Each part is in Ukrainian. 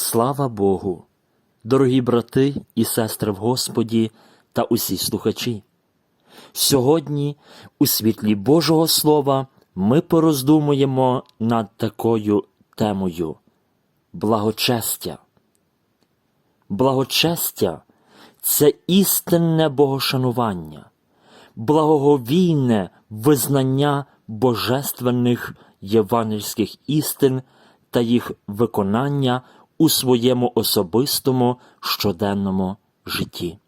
Слава Богу, дорогі брати і сестри в Господі та усі слухачі. Сьогодні, у світлі Божого Слова, ми пороздумуємо над такою темою благочестя. Благочестя це істинне богошанування, благоговійне визнання божественних євангельських істин та їх виконання у своєму особистому щоденному житті.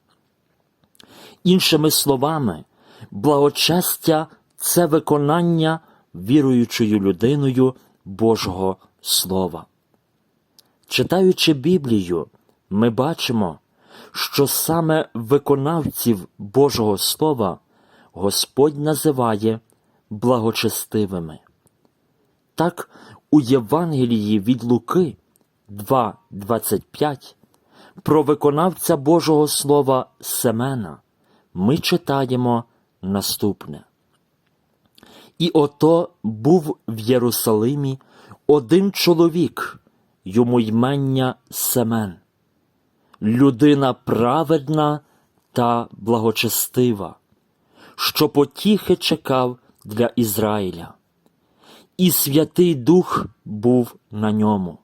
Іншими словами, благочестя це виконання віруючою людиною Божого Слова. Читаючи Біблію, ми бачимо, що саме виконавців Божого Слова Господь називає благочестивими. Так, у Євангелії від Луки 2.25 про виконавця Божого Слова Семена ми читаємо наступне. І ото був в Єрусалимі один чоловік, йому ймення Семен, людина праведна та благочестива, що потіхи чекав для Ізраїля, і Святий Дух був на ньому.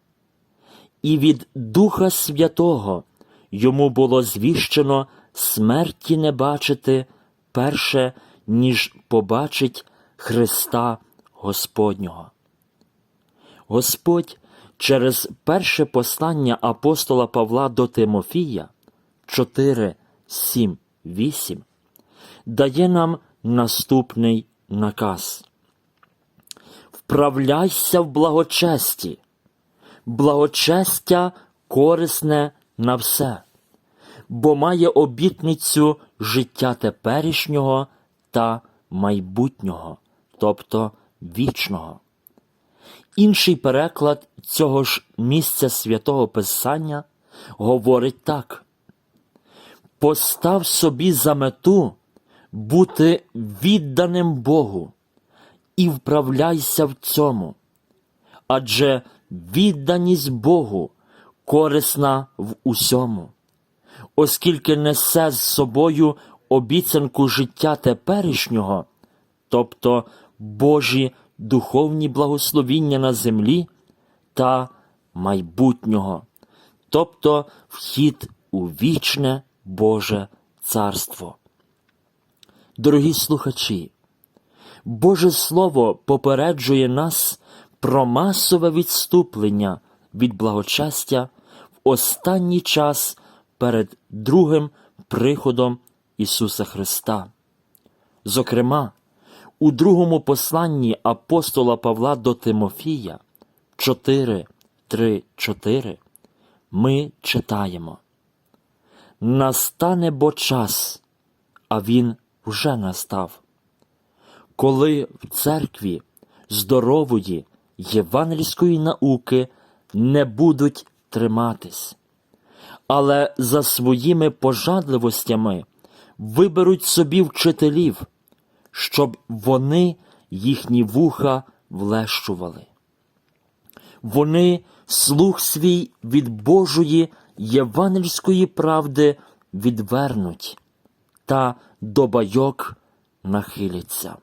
І від Духа Святого йому було звіщено смерті не бачити перше, ніж побачить Христа Господнього. Господь через перше послання апостола Павла до Тимофія 4, 7, 8 дає нам наступний наказ. Вправляйся в благочесті, благочестя корисне на все, бо має обітницю життя теперішнього та майбутнього, тобто вічного. Інший переклад цього ж місця святого Писання говорить так: постав собі за мету бути відданим Богу і вправляйся в цьому, адже відданість Богу корисна в усьому, оскільки несе з собою обіцянку життя теперішнього, тобто Божі духовні благословіння на землі та майбутнього, тобто вхід у вічне Боже Царство. Дорогі слухачі, Боже Слово попереджує нас про масове відступлення від благочестя в останній час перед другим приходом Ісуса Христа. Зокрема, у другому посланні апостола Павла до Тимофія 4, 3, 4 ми читаємо Настане бо час, а він вже настав, коли в церкві здорової євангельської науки не будуть триматись, але за своїми пожадливостями виберуть собі вчителів, щоб вони їхні вуха влещували. Вони слух свій від Божої євангельської правди відвернуть та до байок нахиляться.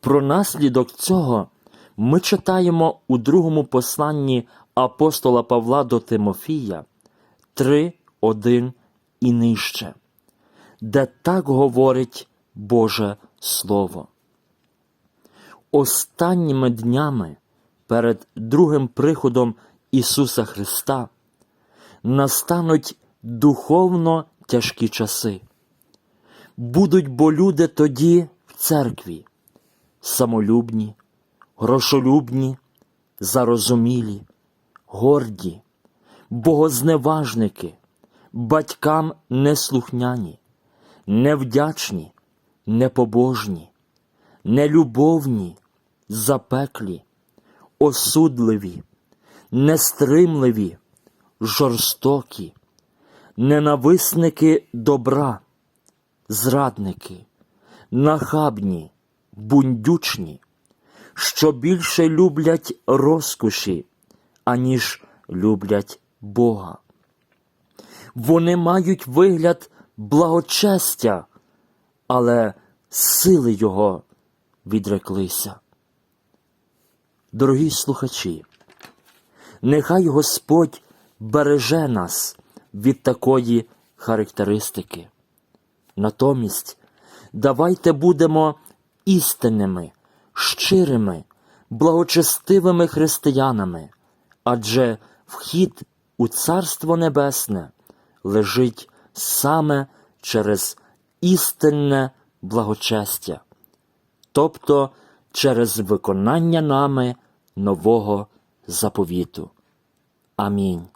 Про наслідок цього ми читаємо у другому посланні апостола Павла до Тимофія 3, 1 і нижче, де так говорить Боже Слово. Останніми днями перед другим приходом Ісуса Христа настануть духовно тяжкі часи. Будуть бо люди тоді в церкві, самолюбні, грошолюбні, зарозумілі, горді, богозневажники, батькам неслухняні, невдячні, непобожні, нелюбовні, запеклі, осудливі, нестримливі, жорстокі, ненависники добра, зрадники, нахабні, бундючні, що більше люблять розкоші, аніж люблять Бога. Вони мають вигляд благочестя, але сили Його відреклися. Дорогі слухачі, нехай Господь береже нас від такої характеристики. Натомість давайте будемо істинними, щирими, благочестивими християнами, адже вхід у Царство Небесне лежить саме через істинне благочестя, тобто через виконання нами нового заповіту. Амінь.